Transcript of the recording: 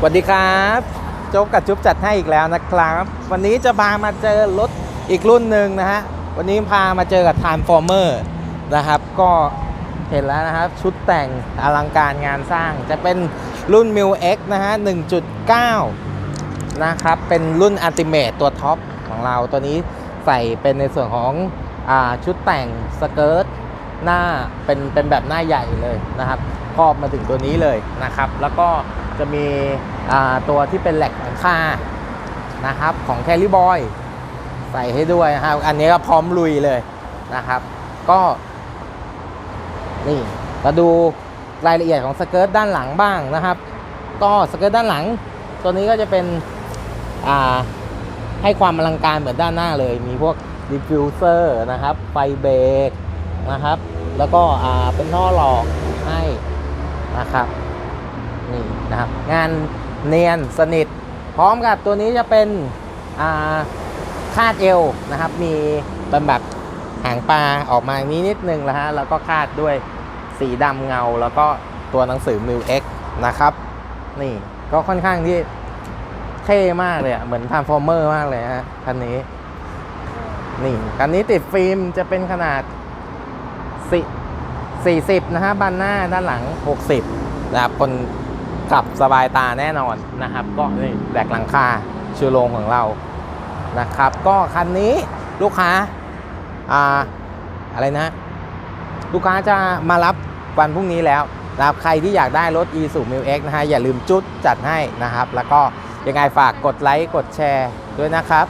สวัสดีครับโจ๊กกับจุ๊บจัดให้อีกแล้วนะครับ วันนี้จะพามาเจอรถอีกรุ่นหนึ่งนะฮะ วันนี้พามาเจอกับ Transformer นะครับ ก็เห็นแล้วนะครับ ชุดแต่งอลังการงานสร้าง จะเป็นรุ่น m i l X นะฮะ 1.9 นะครับ เป็นรุ่น Ultimate ตัวท็อปของเราตัวนี้ใส่เป็นในส่วนของอชุดแต่งสเกิร์ตหน้าเป็นเป็นแบบหน้าใหญ่เลยนะครับครอบมาถึงตัวนี้เลยนะครับ แล้วก็ จะมีตัวที่เป็นแหลกหลังคานะครับของแคลิบอยใส่ให้ด้วยนะครับ อันนี้ก็พร้อมลุยเลยนะครับ ก็นี่มาดูรายละเอียดของสเกิร์ตด้านหลังบ้างนะครับ ก็สเกิร์ตด้านหลัง ตัวนี้ก็จะเป็นให้ความอลังการเหมือนด้านหน้าเลย มีพวกดิฟฟิวเซอร์นะครับ ไฟเบรกนะครับ แล้วก็เป็นท่อหลอกให้นะครับ นี่นะครับงานเนียนสนิท พร้อมกับตัวนี้จะเป็นาคาดเอวนะครับ มีเป็นแบบหางปลาออกมาอย่างนี้นิดนึงแล้วฮะแล้วก็คาดด้วยสีดำเงา แล้วก็ตัวหนังสือ m ิ X นะครับ นี่ก็ค่อนข้างที่เท่มากเลยอะเหมือน Transformer มากเลยฮะคันนี้ นี่คันนี้ติดฟิล์มจะเป็นขนาดสี่สิบนะฮะบันหน้าด้านหลัง 60นะครับคน ขับสบายตาแน่นอนนะครับ ก็นี่แบกหลังคาชูโรงของเรานะครับ ก็คันนี้ลูกค้าอ่าอะไรนะ ลูกค้าจะมารับวันพรุ่งนี้แล้วนะครับใครที่อยากได้รถ e s u m i l x นะฮะอย่าลืมจุดจัดให้นะครับ แล้วก็ยังไงฝากกดไลค์กดแชร์ด้วยนะครับ